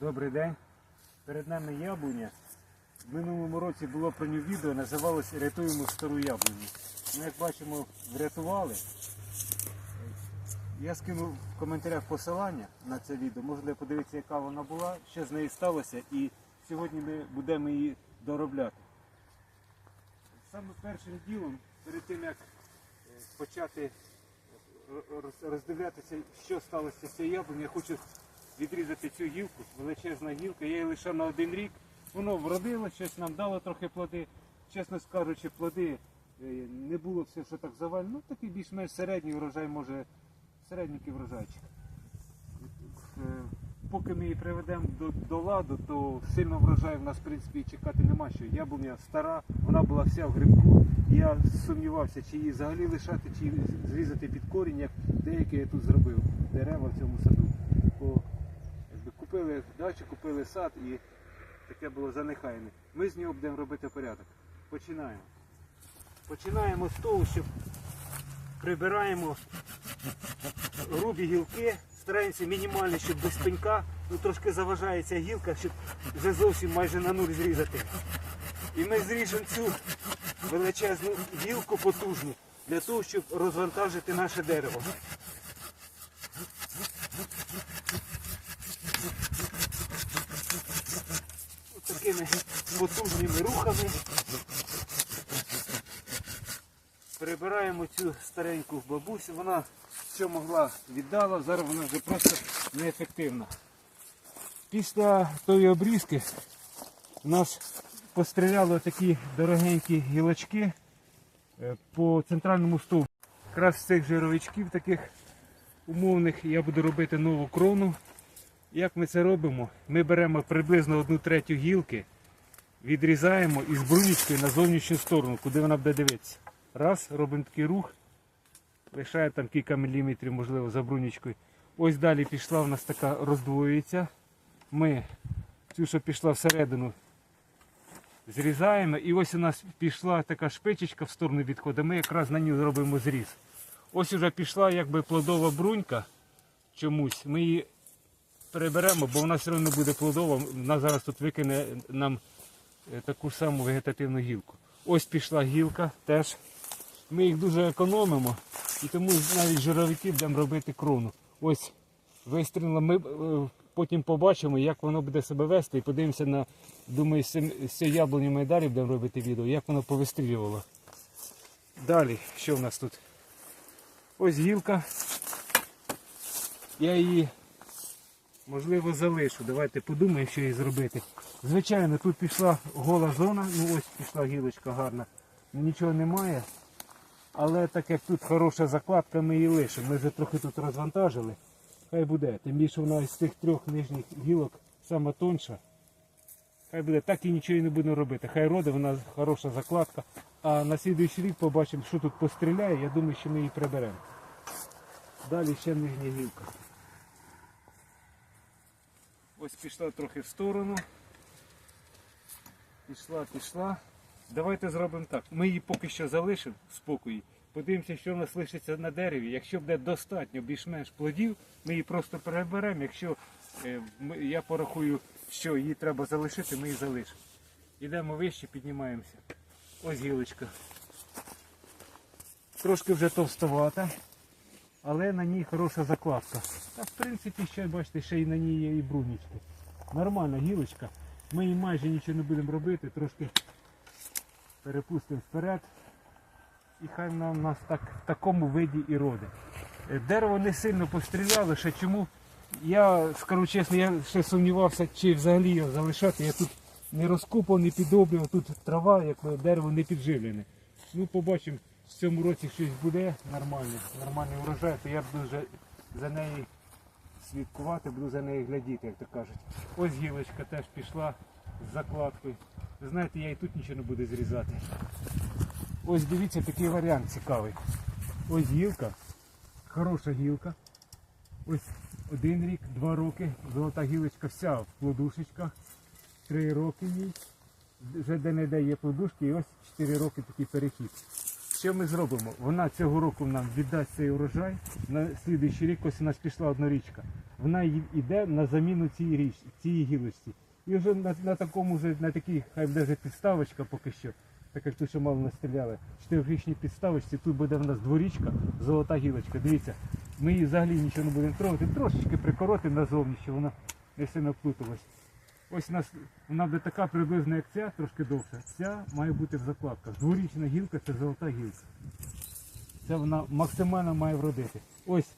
Добрий день. Перед нами яблуня. В минулому році було про нього відео, називалось Рятуємо стару яблуню. Ми, як бачимо, врятували. Я скинув в коментарях посилання на це відео. Можете подивитися, яка вона була, що з нею сталося, і сьогодні ми будемо її доробляти. Саме першим ділом, перед тим як е, почати роздивлятися, що сталося з цією яблунею, я хочу відрізати цю гілку, величезна гілка, я її лишав на один рік. Воно вродило, щось нам дало трохи плоди. Чесно скажучи, плоди е, не було все, що так завалено. Ну такий більш-менш середній врожай, може середній врожайчик. Е, Поки ми її приведемо до, до ладу, то сильно врожаю в нас в принципі чекати нема що. Яблуня стара, вона була вся в грибку. Я сумнівався, чи її взагалі лишати, чи зрізати під корінь, як деякі я тут зробив дерева в цьому саду. Купили дачу, купили сад і таке було занехайне. Ми з нього будемо робити порядок. Починаємо. Починаємо з того, що прибираємо грубі гілки, стараємося мінімально, щоб без пенька, ну трошки заважає ця гілка, щоб вже зовсім майже на нуль зрізати. І ми зріжемо цю величезну гілку потужну для того, щоб розвантажити наше дерево. Такими потужними рухами перебираємо цю стареньку бабусю. Вона що могла віддала, зараз вона вже просто неефективна. Після тої обрізки у нас постріляли такі дорогенькі гілочки е, по центральному стовпу. Якраз з цих жировичків таких умовних я буду робити нову крону. Як ми це робимо? Ми беремо приблизно одну третю гілки, відрізаємо із брунічкою на зовнішню сторону, куди вона буде дивитися. Раз, робимо такий рух, лишає там кілька міліметрів, можливо, за брунічкою. Ось далі пішла в нас така роздвоюється. Ми цю, що пішла всередину, зрізаємо. І ось у нас пішла така шпичечка в сторону відходу. Ми якраз на ній зробимо зріз. Ось вже пішла якби плодова брунька чомусь. Ми її переберемо, бо вона все одно буде плодова. Вона зараз тут викине нам е, таку ж саму вегетативну гілку. Ось пішла гілка теж. Ми їх дуже економимо і тому навіть жировики будемо робити крону. Ось вистрілила. Ми е, потім побачимо, як воно буде себе вести і подивимося на, думаю, з яблуню ми далі будемо робити відео, як воно повистрілювало. Далі, що в нас тут? Ось гілка. Я її можливо залишу. Давайте подумаємо, що їй зробити. Звичайно, тут пішла гола зона, ну ось пішла гілочка гарна. Нічого немає. Але так як тут хороша закладка, ми її лишимо. Ми вже трохи тут розвантажили. Хай буде. Тим більше вона із цих трьох нижніх гілок сама тонша. Хай буде, так і нічого не будемо робити. Хай роде, вона хороша закладка. А на слідуючий рік побачимо, що тут постріляє. Я думаю, що ми її приберемо. Далі ще нижня гілка. Ось пішла трохи в сторону. Пішла, пішла. Давайте зробимо так. Ми її поки що залишимо в спокої. Подивимося, що в нас лишиться на дереві. Якщо буде достатньо більш-менш плодів, ми її просто переберемо. Якщо е, я порахую, що її треба залишити, ми її залишимо. Йдемо вище, піднімаємося. Ось гілочка. Трошки вже товстовата, але на ній хороша закладка. Та в принципі ще бачите, ще й на ній є і брунічки. Нормальна гілочка. Ми їй майже нічого не будемо робити, трошки перепустимо вперед. І хай вона у нас так, в такому виді і роде. Е, Дерево не сильно постріляло, ще чому. Я скажу чесно, я ще сумнівався, чи взагалі його залишати. Я тут не розкопав, не підоблював, тут трава, як дерево не підживлене. Ну, побачимо, в цьому році щось буде нормальне, нормальний урожай, то я буду вже за нею слідкувати, буду за нею глядіти, як то кажуть. Ось гілочка теж пішла з закладкою. Ви знаєте, я і тут нічого не буду зрізати. Ось дивіться, такий варіант цікавий. Ось гілка, хороша гілка. Ось один рік, два роки. Золота гілочка вся в плодушечках. Три роки їй. Вже де-не-де є плодушки, і ось 4 роки такий перехід. Що ми зробимо? Вона цього року нам віддасть цей урожай. На слідуючий рік ось у нас пішла однорічка. вона йде на заміну цій річ, цій гілочці. І вже на, на такому вже, на такій, хай буде підставочка поки що, так як тут ще мало настріляли. Чотирьохрічній підставочці, тут буде в нас дворічка, золота гілочка. Дивіться, ми її взагалі нічого не будемо трогати, трошечки прикоротимо назовні, щоб вона не сильно плуталась. Ось у нас вона буде така приблизно, як ця, трошки довша. Ця має бути в закладках. Дворічна гілка це золота гілка. Це вона максимально має вродити. Ось,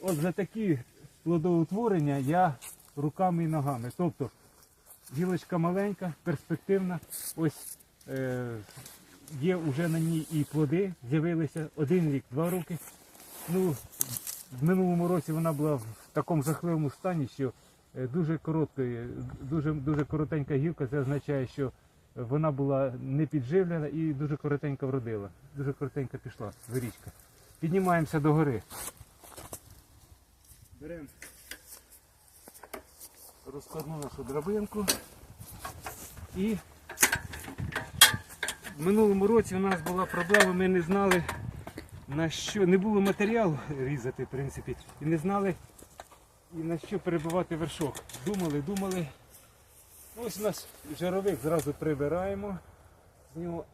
от за такі плодоутворення я руками і ногами. Тобто гілочка маленька, перспективна. Ось е, є вже на ній і плоди, з'явилися один рік, два роки. Ну, в минулому році вона була в такому жахливому стані, що дуже короткою, дуже, дуже коротенька гілка, це означає, що вона була не підживлена і дуже коротенько вродила. Дуже коротенько пішла вирічка. Піднімаємося до гори. Беремо розкладну нашу драбинку. І в минулому році у нас була проблема, ми не знали на що, не було матеріалу різати, в принципі, і не знали і на що перебивати вершок. Думали, думали. Ось у нас жаровик зразу прибираємо. З нього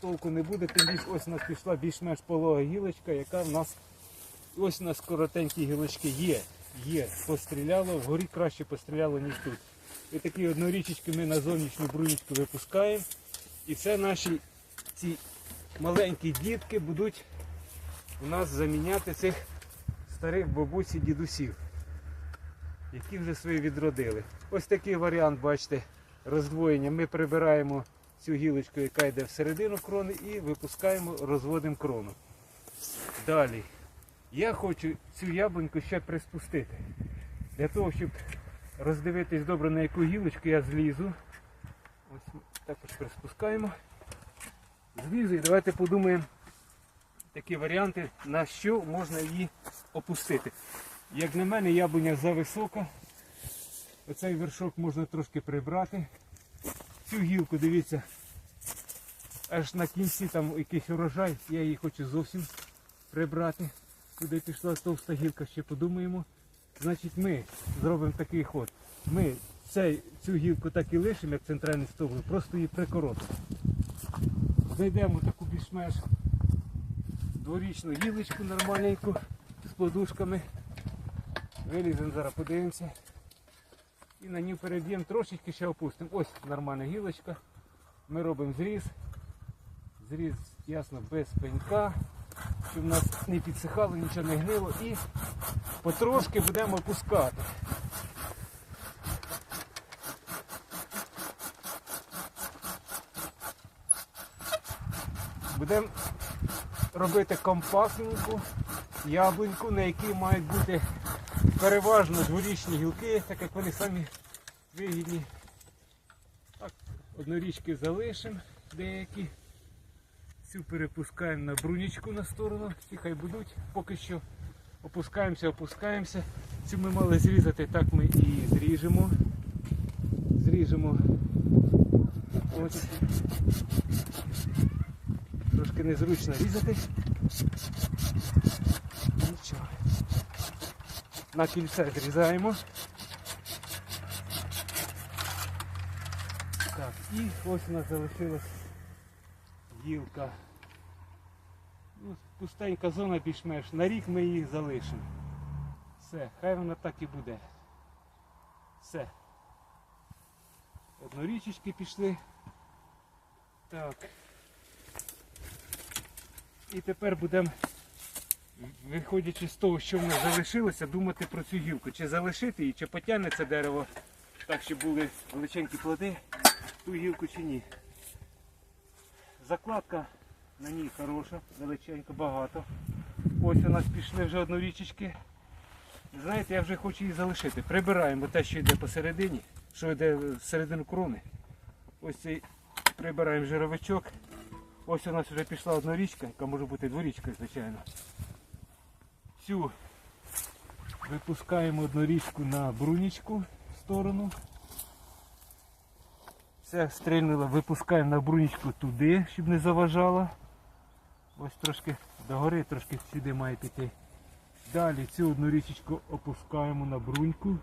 толку не буде, тим більше ось у нас пішла більш-менш полога гілочка, яка в нас ось у нас коротенькі гілочки є. Є, постріляло, вгорі краще постріляло, ніж тут. І такі однорічечки ми на зовнішню брунічку випускаємо. І це наші ці маленькі дітки будуть у нас заміняти цих старих бабусь і дідусів, які вже свої відродили. Ось такий варіант, бачите, роздвоєння. Ми прибираємо цю гілочку, яка йде всередину крони, і випускаємо, розводимо крону. Далі. Я хочу цю яблуньку ще приспустити. Для того, щоб роздивитись добре на яку гілочку я злізу. Ось також приспускаємо. Злізу і давайте подумаємо такі варіанти, на що можна її опустити. Як на мене, яблуня зависока. Оцей вершок можна трошки прибрати. Цю гілку, дивіться, аж на кінці там якийсь урожай, я її хочу зовсім прибрати. Туди пішла товста гілка, ще подумаємо. Значить ми зробимо такий ход. Ми цей, цю гілку так і лишимо, як центральний стовбур, просто її прикоротимо. Знайдемо таку більш-менш дворічну гілочку нормальненьку подушками. Виліземо зараз, подивимося. І на ній переб'ємо трошечки ще опустимо. Ось нормальна гілочка. Ми робимо зріз. Зріз, ясно, без пенька, щоб нас не підсихало, нічого не гнило. І потрошки будемо опускати. Будемо робити компактненьку яблуньку, на якій мають бути переважно дворічні гілки, так як вони самі вигідні. Так, однорічки залишимо деякі. Цю перепускаємо на брунічку на сторону, ці хай будуть. Поки що опускаємося, опускаємося. Цю ми мали зрізати, так ми і зріжемо. Зріжемо. Ось. Трошки незручно різати. Нічого. На кільце зрізаємо. Так, і ось у нас залишилась гілка. Ну, пустенька зона більш-менш. На рік ми її залишимо. Все, хай вона так і буде. Все. Однорічечки пішли. Так. І тепер будемо, виходячи з того, що в нас залишилося, думати про цю гілку. Чи залишити її, чи потягне це дерево так, щоб були величенькі плоди, ту гілку чи ні. Закладка на ній хороша, величенька, багато. Ось у нас пішли вже однорічечки. Знаєте, я вже хочу її залишити. Прибираємо те, що йде посередині, що йде всередину крони. Ось цей прибираємо жировичок. Ось у нас вже пішла одна річка, яка може бути дворічка, звичайно. Цю випускаємо одну річку на брунічку в сторону. Це стрільнуло, випускаємо на брунічку туди, щоб не заважало. Ось трошки догори, трошки сюди має піти. Далі цю одну річечку опускаємо на бруньку.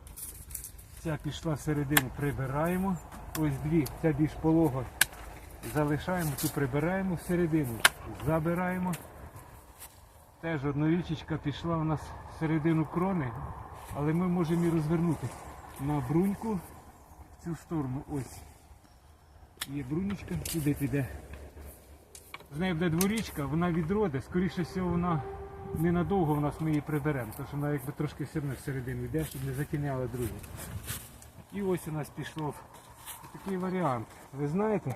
Ця пішла всередину, прибираємо. Ось дві, ця більш полога. Залишаємо, цю прибираємо всередину, забираємо. Теж одна річечка пішла у нас всередину крони, але ми можемо її розвернути на бруньку в цю сторону. Ось. Є брунечка, сюди піде. З неї буде дворічка, вона відроде, скоріше всього вона ненадовго в нас ми її приберемо, тому що вона якби трошки все одно всередину йде, щоб не затіняла друге. І ось у нас пішов такий варіант. Ви знаєте,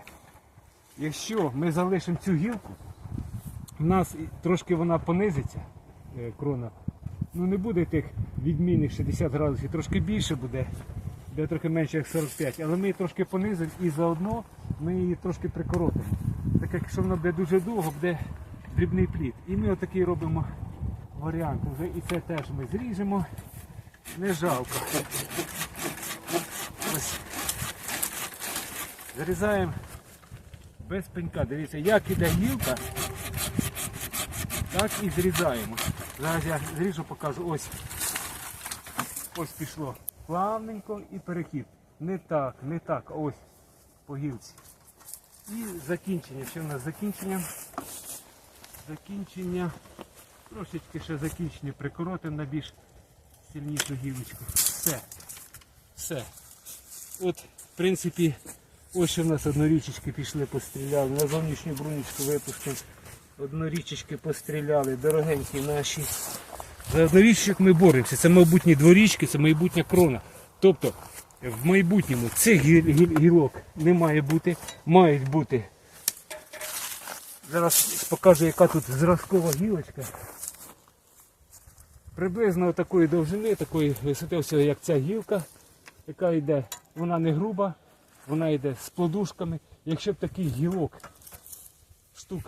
якщо ми залишимо цю гілку, в нас трошки вона понизиться, е, крона. Ну не буде тих відмінних 60 градусів, трошки більше буде, буде трохи менше як 45, але ми її трошки понизимо і заодно ми її трошки прикоротимо. Так як якщо вона буде дуже довго, буде дрібний плід. І ми отакий робимо варіант. Вже і це теж ми зріжемо. Не жалко. Ось. Зарізаємо без пенька. Дивіться, як іде гілка, так і зрізаємо. Зараз я зріжу, покажу. Ось. Ось пішло. Плавненько і перехід. Не так, не так. Ось по гілці. І закінчення. Що в нас закінчення? Закінчення. Трошечки ще закінчення прикоротимо на більш сильнішу гілочку. Все. Все. От, в принципі, ось ще в нас однорічечки пішли, постріляли. На зовнішню брунічку випустимо. Однорічечки постріляли, дорогенькі наші. За одноріччик ми боремося. Це майбутні дворічки, це майбутня крона. Тобто в майбутньому цих гіл- гіл- гілок не має бути, мають бути. Зараз покажу, яка тут зразкова гілочка. Приблизно такої довжини, такої висоти, ось як ця гілка, яка йде, вона не груба, вона йде з плодушками. Якщо б таких гілок штук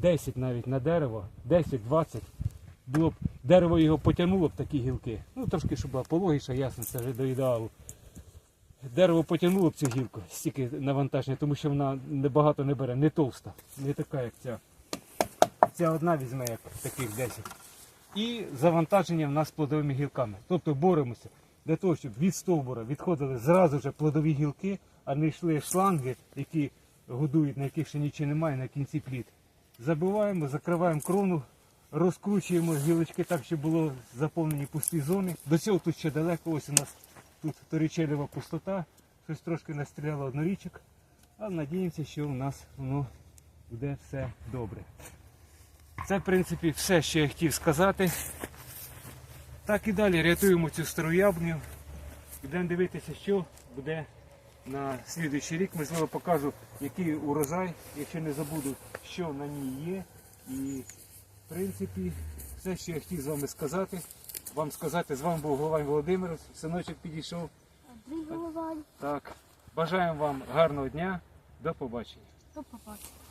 10 навіть на дерево, 10-20, було б дерево його потягнуло б такі гілки. Ну трошки, щоб була пологіша, ясно, це вже до ідеалу. Дерево потягнуло б цю гілку, стільки навантаження, тому що вона небагато не бере, не товста, не така, як ця. Ця одна візьме як таких 10. І завантаження в нас плодовими гілками. Тобто боремося для того, щоб від стовбура відходили зразу ж плодові гілки, а не йшли шланги, які годують, на яких ще нічого немає, на кінці плід. Забиваємо, закриваємо крону, розкручуємо гілочки так, щоб було заповнені пусті зони. До цього тут ще далеко, ось у нас тут торічелева пустота, щось трошки настріляло однорічок, але надіємося, що у нас воно буде все добре. Це, в принципі, все, що я хотів сказати. Так і далі рятуємо цю стару яблуню. Будемо дивитися, що буде на слідуючий рік. Можливо, покажу, який урожай, якщо не забуду, що на ній є. І, в принципі, все, що я хотів з вами сказати. Вам сказати, з вами був Головань Володимир, синочок підійшов. Андрій Головань. Так. Бажаємо вам гарного дня. До побачення. До побачення.